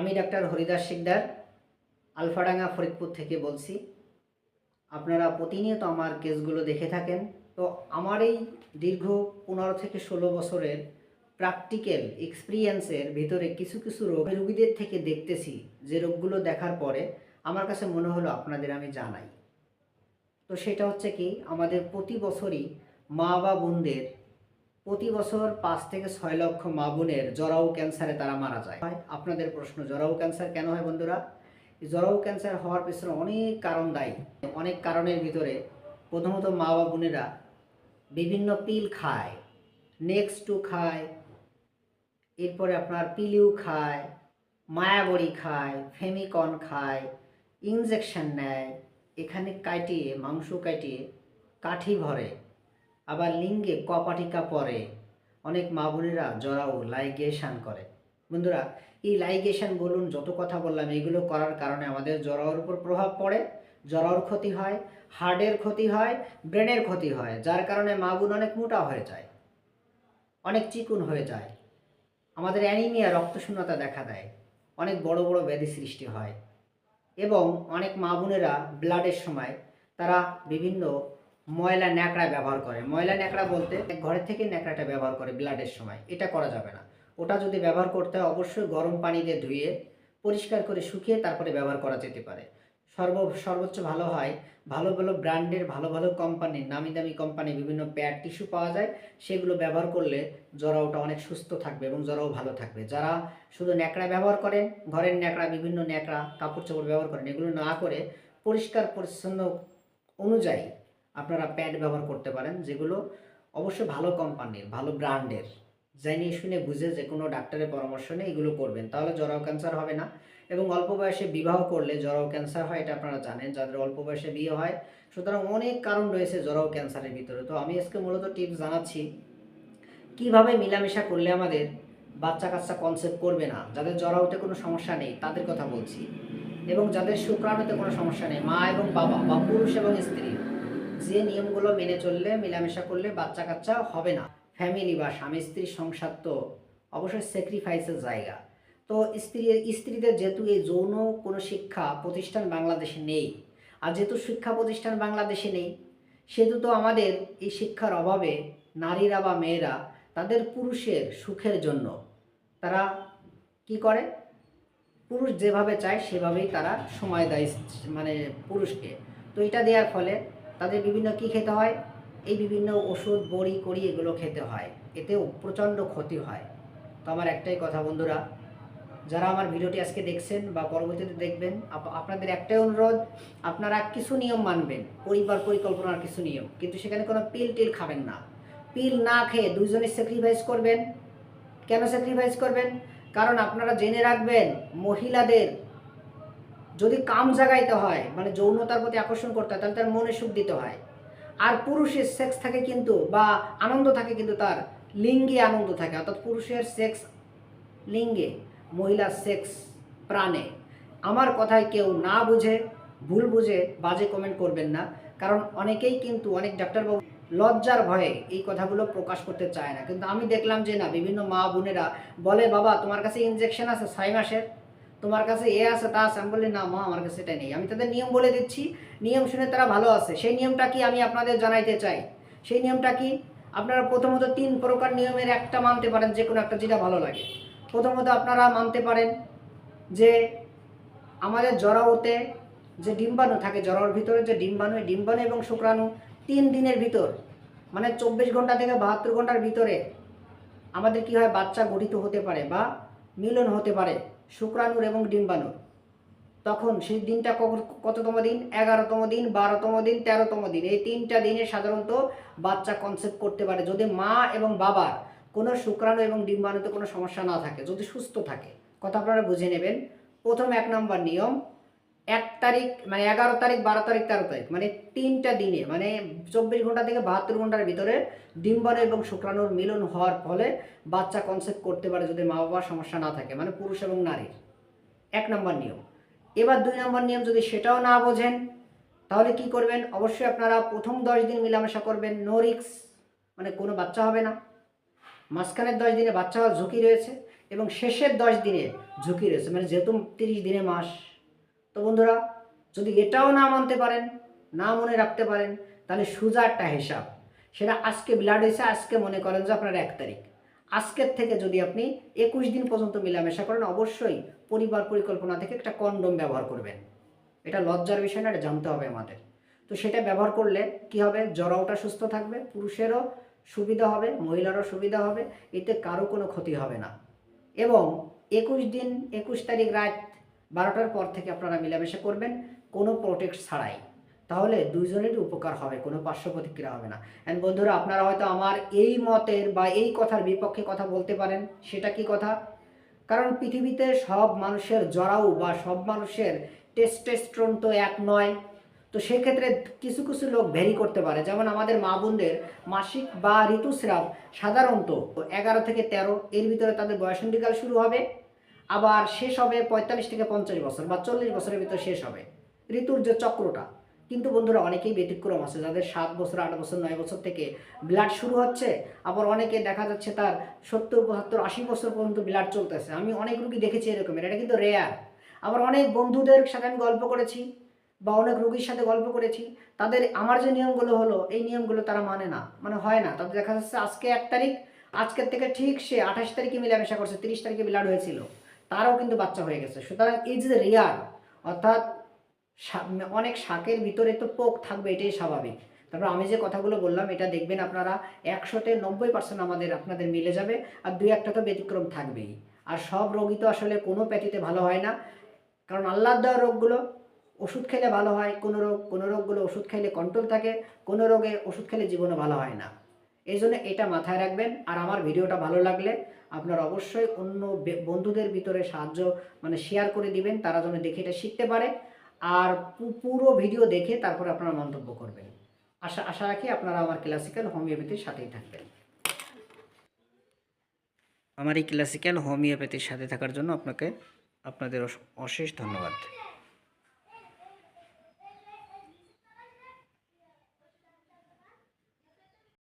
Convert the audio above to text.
আমি ডাক্তার হরিদাস শিকদার, আলফাডাঙ্গা ফরিদপুর থেকে বলছি। আপনারা প্রতিনিয়ত আমার কেসগুলো দেখে থাকেন। তো আমার এই দীর্ঘ পনেরো থেকে ষোলো বছরের প্র্যাকটিক্যাল এক্সপিরিয়েন্সের ভিতরে কিছু কিছু রোগ রুগীদের থেকে দেখতেছি যে রোগগুলো দেখার পরে আমার কাছে মনে হলো আপনাদের আমি জানাই। তো সেটা হচ্ছে কি, আমাদের প্রতি বছরই মা বা বোনদের প্রতি বছর পাঁচ থেকে ছয় লক্ষ মা বোনের জরাউ ক্যান্সারে তারা মারা যায়। আপনাদের প্রশ্ন জরাউ ক্যান্সার কেন হয় বন্ধুরা? জরাউ ক্যান্সার হওয়ার পেছনে অনেক কারণ দায়ী। অনেক কারণের ভিতরে প্রথমত মা বা বোনেরা বিভিন্ন পিল খায়, নেক্সট টু খায়, এরপরে আপনার পিলিউ খায়, মায়াবড়ি খায়, ফেমিকন খায়, ইনজেকশন নেয়, এখানে কাটিয়ে, মাংস কাটিয়ে, কাঠি ভরে। আবার লিঙ্গে কপাটিকা পরে। অনেক মা বোনেরা জরাও লাইগেশন করে। বন্ধুরা, এই লাইগেশন বলুন, যত কথা বললাম, এগুলো করার কারণে আমাদের জরাওর উপর প্রভাব পড়ে, জরাওর ক্ষতি হয়, হার্টের ক্ষতি হয়, ব্রেনের ক্ষতি হয়, যার কারণে মা বোন অনেক মোটা হয়ে যায়, অনেক চিকুন হয়ে যায়। আমাদের অ্যানিমিয়া রক্তশূন্যতা দেখা দেয়, অনেক বড় বড় ব্যাধি সৃষ্টি হয়। এবং অনেক মা বোনেরা ব্লাডের সময় তারা বিভিন্ন ময়লা ন্যাকড়া ব্যবহার করে। ময়লা ন্যাকড়া বলতে ঘরে থেকে ন্যাকড়াটা ব্যবহার করে ব্লাডের সময়। এটা করা যাবে না। ওটা যদি ব্যবহার করতে হয়, অবশ্যই গরম পানি দিয়ে ধুয়ে, পরিষ্কার করে শুকিয়ে তারপরে ব্যবহার করা যেতে পারে। সর্ব, সর্বোচ্চ ভালো হয়, ভালো ভালো ব্র্যান্ডের, ভালো ভালো কোম্পানির, নামি দামি কোম্পানি বিভিন্ন প্যাড টিস্যু পাওয়া যায়। সেগুলো ব্যবহার করলে জরাওটা অনেক সুস্থ থাকবে এবং জরাও ভালো থাকবে। যারা শুধু ন্যাকড়া ব্যবহার করেন, ঘরের ন্যাকড়া, বিভিন্ন ন্যাকড়া কাপড় চোপড় ব্যবহার করেন, এগুলো না করে পরিষ্কার, পরিচ্ছন্ন অনুযায়ী আপনারা প্যাড ব্যবহার করতে পারেন, যেগুলো অবশ্যই ভালো কোম্পানির ভালো ব্র্যান্ডের জানিয়ে শুনে বুঝে যে কোনো ডাক্তারের পরামর্শ নিয়ে এগুলো করবেন, তাহলে জরাও ক্যান্সার হবে না। এবং অল্প বয়সে বিবাহ করলে জরাও ক্যান্সার হয়, এটা আপনারা জানেন। যাদের অল্প বয়সে বিয়ে হয়, সুতরাং অনেক কারণ রয়েছে জরাও ক্যান্সারের ভিতরে। তো আমি আজকে মূলত টিপস জানাচ্ছি, কীভাবে মিলামেশা করলে আমাদের বাচ্চা কাচ্চা কনসেপ্ট করবে না? যাদের জরাউতে কোনো সমস্যা নেই, তাদের কথা বলছি। এবং যাদের শুক্রাণুতে কোনো সমস্যা নেই, মা এবং বাবা, বা পুরুষ এবং স্ত্রী যে নিয়মগুলো মেনে চললে, মিলামেশা করলে বাচ্চা কাচ্চা হবে না। ফ্যামিলি বা স্বামী স্ত্রীর সংসার তো অবশ্যই স্যাক্রিফাইসের জায়গা। তো স্ত্রী, স্ত্রীদের যেহেতু এই যৌন কোনো শিক্ষা প্রতিষ্ঠান বাংলাদেশে নেই, আর যেহেতু শিক্ষা প্রতিষ্ঠান বাংলাদেশে নেই, সেহেতু তো আমাদের এই শিক্ষার অভাবে নারীরা বা মেয়েরা তাদের পুরুষের সুখের জন্য তারা কি করে? পুরুষ যেভাবে চায়, সেভাবেই তারা সময় দেয় মানে পুরুষকে। তো এটা দেওয়ার ফলে তাদের বিভিন্ন কি খেতে হয়? এই বিভিন্ন ওষুধ, বড়ি করি এগুলো খেতে হয়। এতেও প্রচণ্ড ক্ষতি হয়। তো আমার একটাই কথা বন্ধুরা, যারা আমার ভিডিওটি আজকে দেখছেন বা পরবর্তীতে দেখবেন আপনাদের একটাই অনুরোধ, আপনারা কিছু নিয়ম মানবেন, পরিবার পরিকল্পনার কিছু নিয়ম, কিন্তু সেখানে কোনো পিল টিল খাবেন না। পিল না খেয়ে দুইজনে স্যাক্রিফাইস করবেন? কেন স্যাক্রিফাইস করবেন? কারণ আপনারা জেনে রাখবেন, মহিলাদের যদি কাম জাগাইতে হয় মানে যৌনতার প্রতি আকর্ষণ করতে হয়, তাহলে তার মনে সুখ দিতে হয়। আর পুরুষের সেক্স থাকে কিন্তু, বা আনন্দ থাকে কিন্তু তার লিঙ্গে আনন্দ থাকে। অর্থাৎ পুরুষের সেক্স লিঙ্গে, মহিলার সেক্স প্রাণে। আমার কথায় কেউ না বুঝে, ভুল বুঝে, বাজে কমেন্ট করবেন না। কারণ অনেকেই কিন্তু, অনেক ডাক্তারবাবু লজ্জার ভয়ে এই কথাগুলো প্রকাশ করতে চায় না। কিন্তু আমি দেখলাম যে না, বিভিন্ন মা বোনেরা বলে, বাবা, তোমার কাছে ইনজেকশন আছে ছয় মাসের। তোমার কাছে এ আছে, তা আছে। আমি বলি না মা, আমার কাছে এটা নেই। আমি তাদের নিয়ম বলে দিচ্ছি। নিয়ম শুনে তারা ভালো আছে। সেই নিয়মটা কি আমি আপনাদের জানাইতে চাই? সেই নিয়মটা কি? আপনারা প্রথমত তিন প্রকার নিয়মের একটা মানতে পারেন যে কোনো একটা যেটা ভালো লাগে। প্রথমত আপনারা মানতে পারেন যে আমাদের জরাউতে যে ডিম্বাণু থাকে জরাউর ভিতরে যে ডিম্বাণু ডিম্বাণু এবং শুক্রাণু তিন দিনের ভিতর মানে চব্বিশ ঘণ্টা থেকে বাহাত্তর ঘণ্টার ভিতরে আমাদের কি হয়? বাচ্চা গঠিত হতে পারে বা মিলন হতে পারে। শুক্রাণুর এবং ডিম্বাণুর। তখন সেই দিনটা কততম দিন? এগারোতম দিন, বারোতম দিন, তেরোতম দিন। এই তিনটা দিনে সাধারণত বাচ্চা কনসেপ্ট করতে পারে। যদি মা এবং বাবার কোনো শুক্রাণু এবং ডিম্বাণুতে কোনো সমস্যা না থাকে, যদি সুস্থ থাকে, কথা আপনারা বুঝে নেবেন। প্রথম এক নম্বর নিয়ম এক তারিখ মানে এগারো তারিখ, বারো তারিখ, তেরো তারিখ মানে তিনটা দিনে মানে চব্বিশ ঘণ্টা থেকে বাহাত্তর ঘণ্টার ভিতরে ডিম্বাণু এবং শুক্রাণুর মিলন হওয়ার ফলে বাচ্চা কনসেপ্ট করতে পারে যদি মা বাবার সমস্যা না থাকে মানে পুরুষ এবং নারীর। এক নম্বর নিয়ম। এবার দুই নম্বর নিয়ম যদি সেটাও না বোঝেন, তাহলে কি করবেন? অবশ্যই আপনারা প্রথম দশ দিন মিলামেশা করবেন নো রিক্স মানে কোনো বাচ্চা হবে না। মাঝখানের দশ দিনে বাচ্চা হওয়ার ঝুঁকি রয়েছে এবং শেষের দশ দিনে ঝুঁকি রয়েছে মানে যেহেতু তিরিশ দিনে মাস। তো বন্ধুরা, যদি এটাও না মানতে পারেন, না মনে রাখতে পারেন, তাহলে সোজা একটা হিসাব। সেটা আজকে ব্লাড হয়েছে, আজকে মনে করেন যে আপনার এক তারিখ। আজকের থেকে যদি আপনি একুশ দিন পর্যন্ত মেলামেশা করেন, অবশ্যই পরিবার পরিকল্পনা থেকে একটা কন্ডম ব্যবহার করবেন। এটা লজ্জার বিষয় না, এটা জানতে হবে আমাদের। তো সেটা ব্যবহার করলে কি হবে? জরাওটা সুস্থ থাকবে, পুরুষেরও সুবিধা হবে, মহিলারও সুবিধা হবে, এতে কারও কোনো ক্ষতি হবে না। এবং একুশ দিন, একুশ তারিখ রাত বারোটার পর থেকে আপনারা মেলামেশা করবেন, কোনো প্রোটেক্ট ছাড়াই। তাহলে দুইজনেরই উপকার হবে, কোনো পার্শ্ব প্রতিক্রিয়া হবে না। অ্যান্ড বন্ধুরা, আপনারা হয়তো আমার এই মতের বা এই কথার বিপক্ষে কথা বলতে পারেন, সেটা কি কথা? কারণ পৃথিবীতে সব মানুষের জরাউ বা সব মানুষের টেস্টেস্ট্রন তো এক নয়, তো সেক্ষেত্রে কিছু কিছু লোক ভ্যারি করতে পারে। যেমন আমাদের মা বোনদের মাসিক বা ঋতুস্রাব সাধারণত এগারো থেকে তেরো, এর ভিতরে তাদের বয়সন্ধিকাল শুরু হবে। আবার শেষ হবে পঁয়তাল্লিশ থেকে পঞ্চাশ বছর বা চল্লিশ বছরের ভিতর শেষ হবে। ঋতুর যে চক্রটা। কিন্তু বন্ধুরা, অনেকেই ব্যতিক্রম আছে। যাদের সাত বছর, আট বছর, নয় বছর থেকে ব্লাড শুরু হচ্ছে, আবার অনেকে দেখা যাচ্ছে তার সত্তর, পঁচাত্তর, আশি বছর পর্যন্ত ব্লাড চলতেছে। আমি অনেক রুগী দেখেছি এরকমের এটা কিন্তু রেয়ার আবার অনেক বন্ধুদের সাথে আমি গল্প করেছি বা অনেক রুগীর সাথে গল্প করেছি। তাদের, আমার যে নিয়মগুলো হলো, এই নিয়মগুলো তারা মানে না মানে হয় না। তাদের দেখা যাচ্ছে আজকে এক তারিখ, আজকের থেকে ঠিক সে আঠাশ তারিখে মিলামেশা করছে, তিরিশ তারিখে ব্লাড হয়েছিল। তারও কিন্তু বাচ্চা হয়ে গেছে। সুতরাং যে রেয়ার, অর্থাৎ শা- অনেক শাকের ভিতরে তো পোক থাকবে, এটাই স্বাভাবিক। তারপর আমি যে কথাগুলো বললাম, এটা দেখবেন আপনারা একশোতে নব্বই পার্সেন্ট আমাদের, আপনাদের মিলে যাবে, আর দুই একটা তো ব্যতিক্রম থাকবেই। আর সব রোগী তো আসলে কোনো প্যাথিতে ভালো হয় না। কারণ আল্লাহ দেওয়া রোগগুলো ওষুধ খেলে ভালো হয়, কোনো রোগ, কোনো রোগগুলো ওষুধ খেলে কন্ট্রোল থাকে, কোনো রোগে ওষুধ খেলে জীবনও ভালো হয় না। এই জন্য এটা মাথায় রাখবেন। আর আমার ভিডিওটা ভালো লাগলে আপনারা অবশ্যই অন্য বন্ধুদের ভিতরে সাহায্য মানে শেয়ার করে দিবেন, তারা যেন দেখে এটা শিখতে পারে। আর পুরো ভিডিও দেখে তারপরে আপনারা মন্তব্য করবেন। আশা আশা রাখি আপনারা আমার ক্লাসিক্যাল হোমিওপ্যাথির সাথেই থাকবেন। আমার এই ক্লাসিক্যাল হোমিওপ্যাথির সাথে থাকার জন্য আপনাকে, আপনাদের অশেষ ধন্যবাদ।